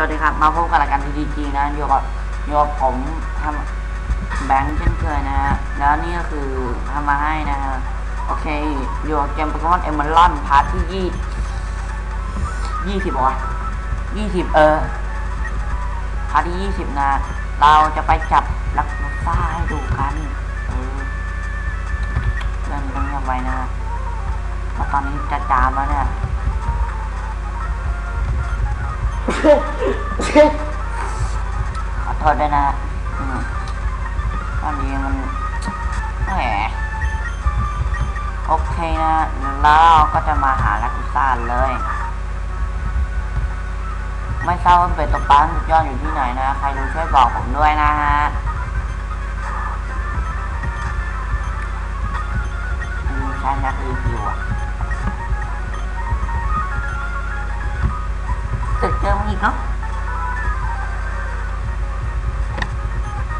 สวัสดีครับ มาพบกับรายการทีดีจีนะอยู่กับอยู่กับผมทำแบงค์เช่นเคยนะฮะแล้วนี่ก็คือทำมาให้นะฮะโอเคอยู่กับเกมโปเกมอนเอเมอรอนพาร์ทที่ยี่ยี่สิบวะยี่สิบเออพาร์ทที่ยี่สิบนะ เราจะไปจับลักลูซ่าให้ดูกันเออเรื่องนี้ต้องยังไว้นะฮะเพราะตอนนี้จะจามแล้วเนี่ย ขอโทษด้วยนะอืมตอนนี้มันแหมโอเคนะแล้วเราก็จะมาหาลักกุซ่าเลย ไม่ทราบว่าเป็ดตกปลาสุดยอดอยู่ที่ไหนนะ ใครรู้ช่วยบอกผมด้วยนะฮะใช้นักรีวิวอะ ตึกเจอมาอีก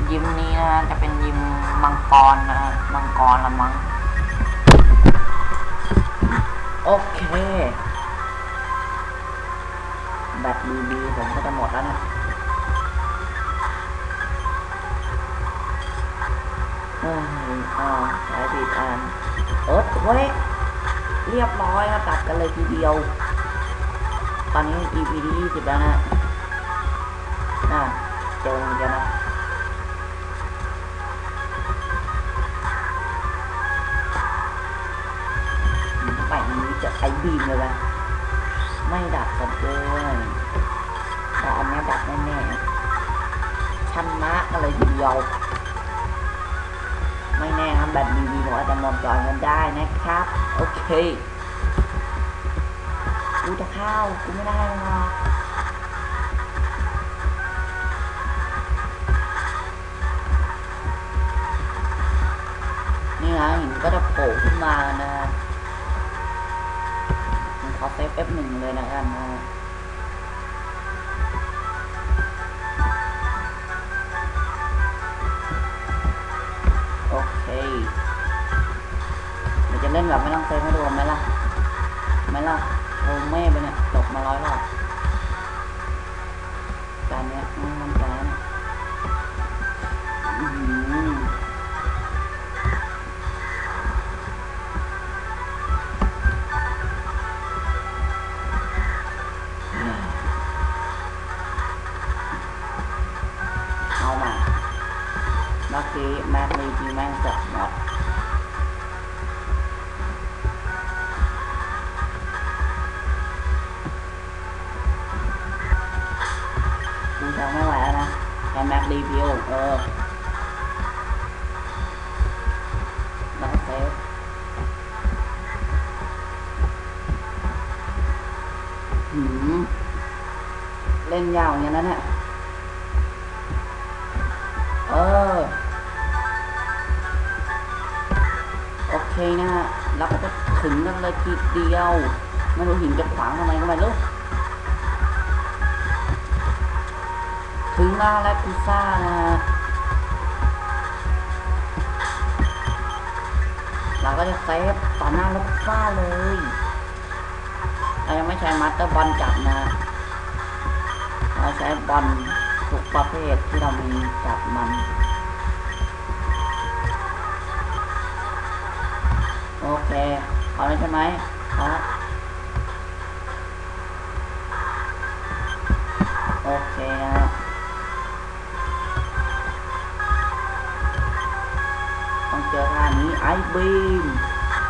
เนาะยิมนี้นะฮะจะเป็นยิมมังกรนะฮะมังกรละมั้งโอเคแบตบีบีผมก็จะหมดแล้วนะเฮ้ยอ้าวสายผิดอันเอิร์ธเว้ยเรียบร้อยครับตัดกันเลยทีเดียว ตอนนี้ EP ที่ยี่สิบแล้วนะน่าเจอเหมือนกันนะไปนี้จะใช้บีมเลยไหมไม่ดับกันด้วยแต่อันนี้ดับแน่ๆชนะกันเลยทีเดียวไม่แน่ครับแบตบีบีผมอาจจะมดก่อนกันได้นะครับ โอเค กูจะเข้ากูไม่ได้หรอกนี่นะหินก็จะโผล่ขึ้นมานะฮะผมขอเซฟ F1 เลยนะกันนะโอเคเดี๋ยวจะเล่นแบบไม่ต้องเซฟให้ดูไหมล่ะไหมล่ะ อเม่ไปเนี่ยตกมาร้อยรอบการเนี้ยไม่มั่นใจนะอื้เอามาเมื่อกี้แม็กมีทีแม่งเสร็จหมด แค่แม็กรีวิวเออแล้วเซฟหืมเล่นยาวอย่างนั้นน่ะเออ โอเคนะฮะแล้วก็ถึงกันเลยทีเดียว ไม่รู้หินจะขวางทำไมก็ไม่รู้ ถึงหน้าแล้วพิซซ่านะฮะเราก็จะเซฟต่อหน้าแล้วพิซซ่าเลยเรายังไม่ใช้มัตเตอร์บอลจับนะ เราใช้บอลทุกประเภทที่เรามีจับมัน โอเคเอแล้วใช่ไหมเอาละโอเคนะ องเจอท่านี้ไอ้บีม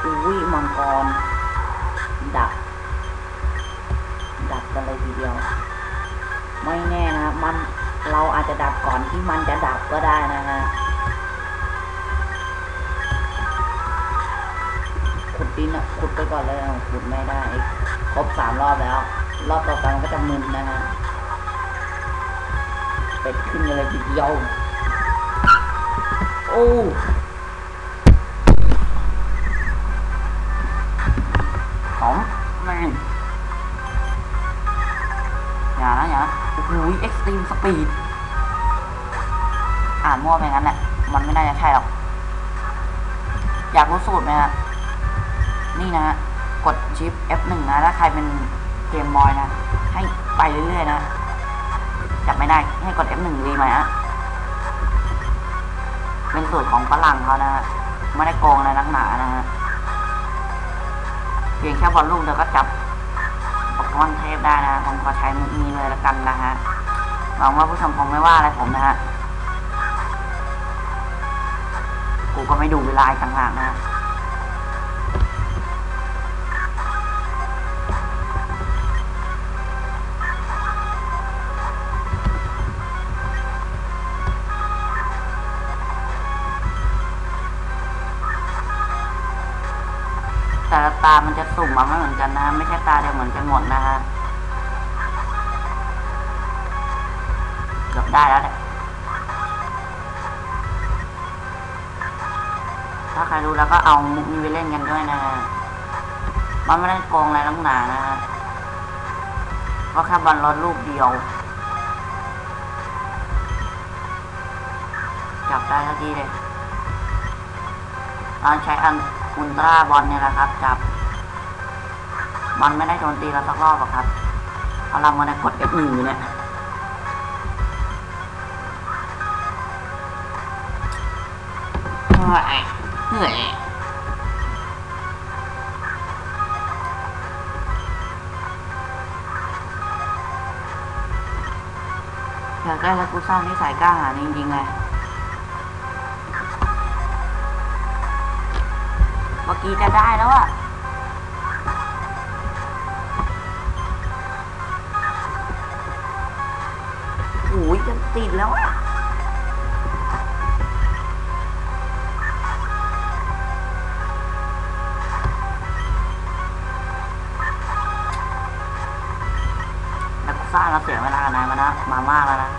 อุ้ยมังกร ดักดักกันเลยทีเดียว ไม่แน่นะมันเราอาจจะดับก่อนที่มันจะดับก็ได้นะฮะขุดดินอะขุดไปก่อนเลยขุดไม่ได้ ครบสามรอบแล้ว รอบต่อไปมันก็จะมึนนะฮะเป็ดขึ้นเลยทีเดียว โอ้ ตรีมสปีดอ่านมั่วไปงั้นแหละมันไม่น่าจะใช่หรอก อยากรู้สูตรไหมฮะ นี่นะฮะกดชิป F1 นะ ถ้าใครเป็นเกมบอยนะ ให้ไปเรื่อยๆนะ จับไม่ได้ ให้กด F1 ดีไหมฮะ เป็นสูตรของฝรั่งเขานะฮะ ไม่ได้โกงอะไรนักหนานะฮะ เพียงแค่บอลลูกเดียวก็จับโปเกมอนเทพได้นะฮะผมขอใช้มุกนี้เลยละกันนะฮะ หวังว่าผู้ชมคงไม่ว่าอะไรผมนะฮะ กูก็ไม่ดูเวลาต่างหากนะฮะแต่ละตามันจะสุ่มมาไม่เหมือนกันนะ ไม่ใช่ตาเดียวเหมือนกันหมดนะฮะ ได้แล้วแหละถ้าใครรู้แล้วก็เอามุกนี้ไปเล่นกันด้วยนะฮะมันไม่ได้โกงอะไรลังหนานะฮะก็แค่บอลรถลูกเดียว จับได้ทันทีเลยเราใช้อันอุลตร้าบอลเนี่ยแหละครับ จับ มันไม่ได้โดนตีเราสักรอบหรอกครับ เอาเรามาในกด F1 อยู่เนี่ย อยากได้แล้วกูสร้างนิสัยกล้าหาญจริงๆเลยเมื่อกี้จะได้แล้วอะโอ้ยจะติดแล้วอะ แล้วกูสร้าเสียเวลากันนานมานะมามากแล้วนะ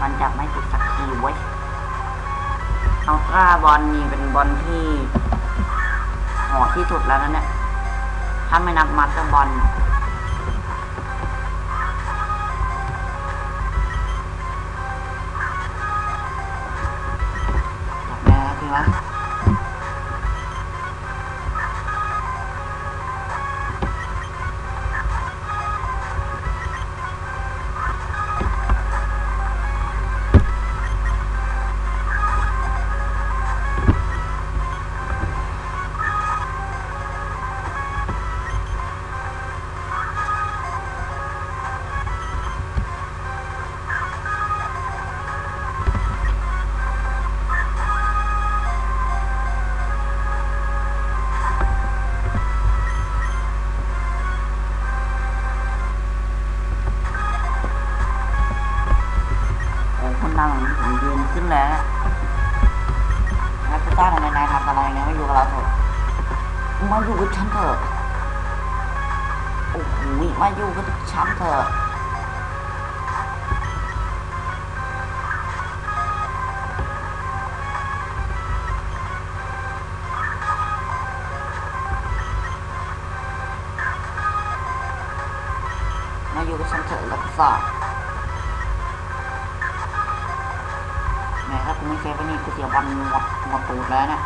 มันจะไม่ติดสักทีเว้ยเอาตราบอลนี่เป็นบอลที่หดที่สุดแล้วนะเนี่ย ถ้าไม่นับมัตเตอร์บอล ยืนขึ้นแล้วแล้วกูต้าทำไมนายทำอะไรเนี่ยไม่อยู่กับเราเถอะมาอยู่กับฉันเถอะโอ้โหมาอยู่กับฉันเถอะมาอยู่กับฉันเถอะแล้วก็ฝาก ไม่เซฟไปนี่กูเสียบอลหมดหมดตูดแล้วเนี่ย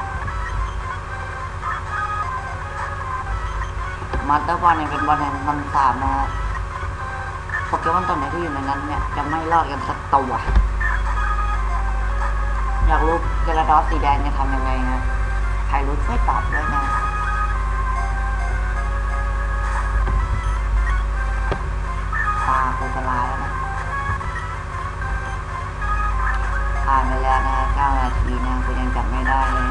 มาเตอร์บอลเนี่ยเป็นบอลแห่งพันสามนะฮะโปเกมอนตัวไหนที่อยู่ในนั้นเนี่ยจะไม่รอดกันสักตัวอยากรู้เกลาดอสสีแดงจะทำยังไงนะใครรู้ช่วยตอบด้วยนะ ทีนะกูยังจับไม่ได้เลย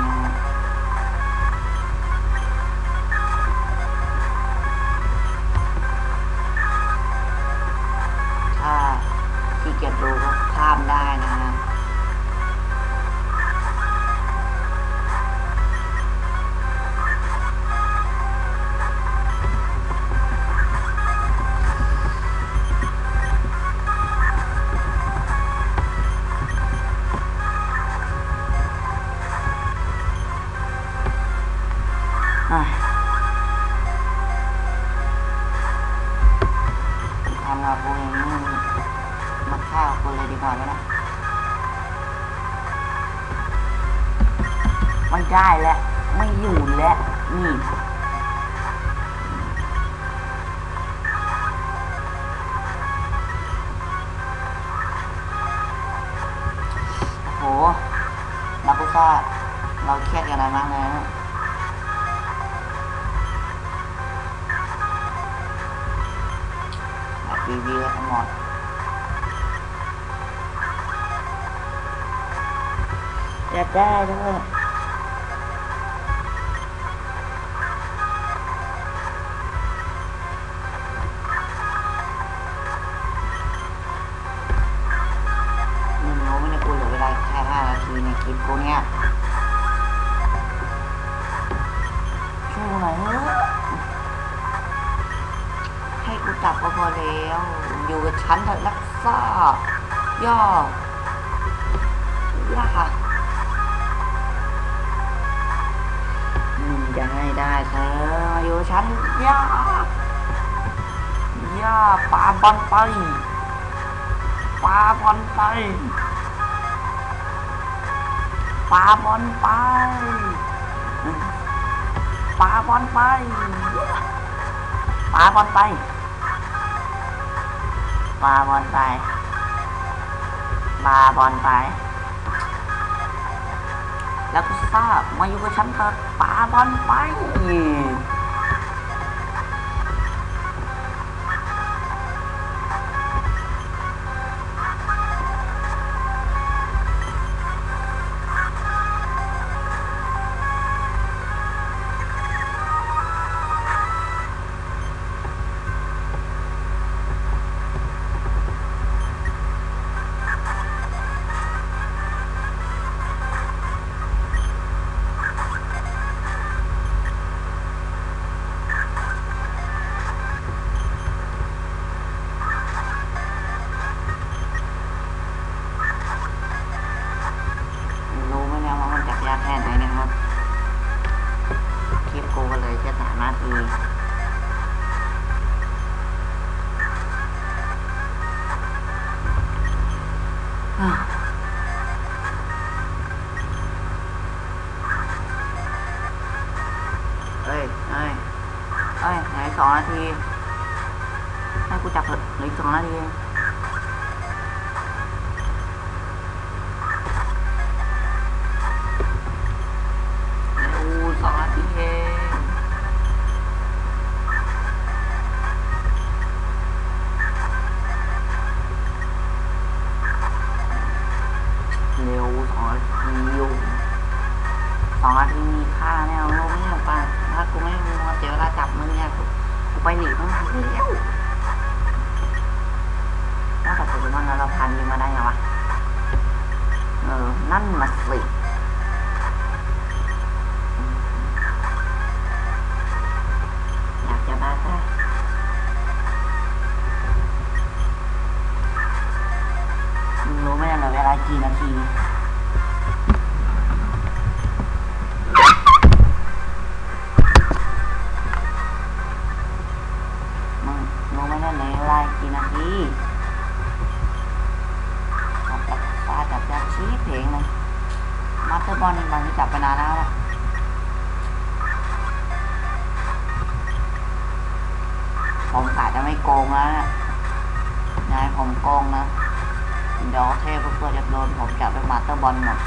อยา จะให้ได้เธอมาอยู่กับฉันย่าย่าปาบอลไปปาบอลไปปาบอลไปปาบอลไปปาบอลไปปาบอลไปปาบอลไป แล้วก็ทราบมาอยู่กับฉันเถอะปาบอลไป อ่ ผมกะจะไม่โกงแล้วนะนายผมโกงนะเดี๋ยวเทพเพื่อจะโดนผมจับไปมาสเตอร์บอลหมด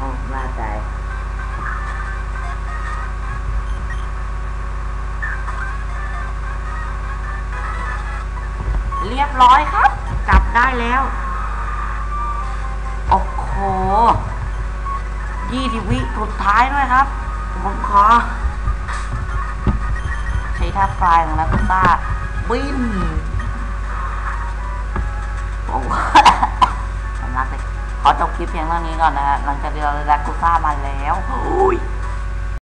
อ้ว่าใจเรียบร้อยครับ จับได้แล้วโอ้โหยี่สิบวิสุดท้ายด้วยครับ ผมขอ ใช้ท่าฟลายของนักต้าบินโอ้ผมรักเลยขอจบคลิปเพียงเท่านี้ก่อนนะฮะหลังจากเราได้ดักกุซ่ามาแล้วโอ้ย